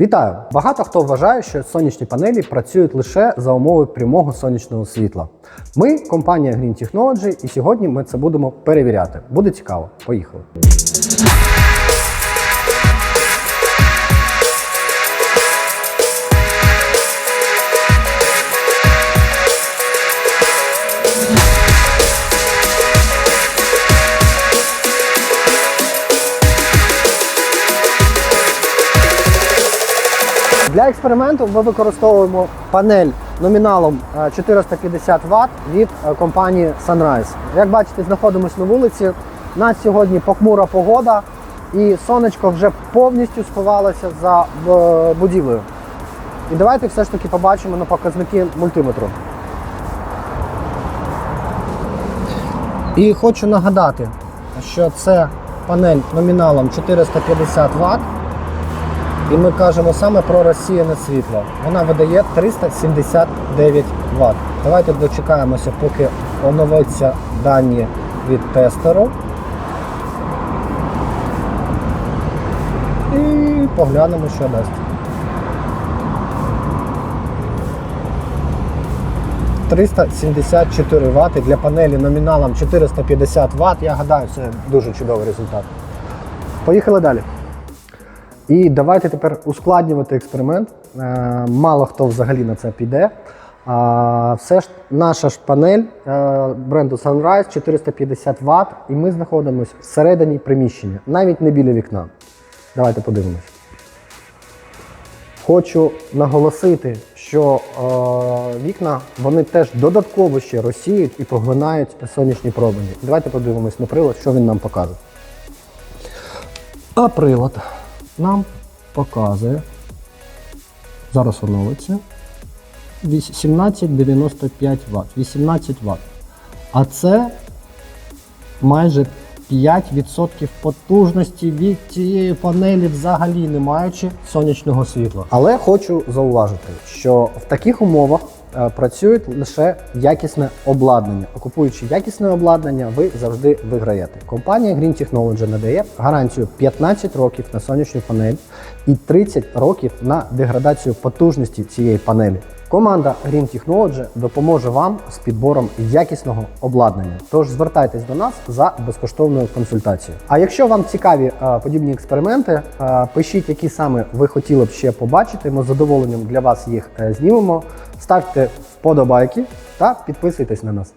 Вітаю! Багато хто вважає, що сонячні панелі працюють лише за умови прямого сонячного світла. Ми компанія Green Technology, і сьогодні ми це будемо перевіряти. Буде цікаво. Поїхали. Для експерименту ми використовуємо панель номіналом е, 450 Вт від е, компанії Sunrise. Як бачите, знаходимося на вулиці. У нас сьогодні похмура погода, і сонечко вже повністю сховалося за е, будівлею. І давайте все ж таки побачимо на показники мультиметру. І хочу нагадати, що це панель номіналом 450 Вт. І ми кажемо саме про розсіяне світло. Вона видає 379 Вт. Давайте дочекаємося, поки оновиться дані від тестеру. І поглянемо, що дасть. 374 Вт для панелі номіналом 450 Вт. Я гадаю, це дуже чудовий результат. Поїхали далі. І давайте тепер ускладнювати експеримент. Е, Мало хто взагалі на це піде. А, Все ж наша ж панель е, бренду Sunrise 450 Вт, і ми знаходимося всередині приміщення, навіть не біля вікна. Давайте подивимось. Хочу наголосити, що е, вікна вони теж додатково ще розсіють і поглинають сонячні промені. Давайте подивимось на прилад, що він нам покаже. А прилад нам показує, зараз оновиться, 1795 Вт, 18 Вт. А це майже 5% потужності від цієї панелі, взагалі не маючи сонячного світла. Але хочу зауважити, що в таких умовах працюють лише якісне обладнання. А Купуючи якісне обладнання, ви завжди виграєте. Компанія Green Technology надає гарантію 15 років на сонячну панель і 30 років на деградацію потужності цієї панелі. Команда Green Technology допоможе вам з підбором якісного обладнання. Тож звертайтесь до нас за безкоштовною консультацією. А якщо вам цікаві е, подібні експерименти, е, пишіть, які саме ви хотіли б ще побачити. Ми з задоволенням для вас їх е, знімемо. Ставте вподобайки та підписуйтесь на нас.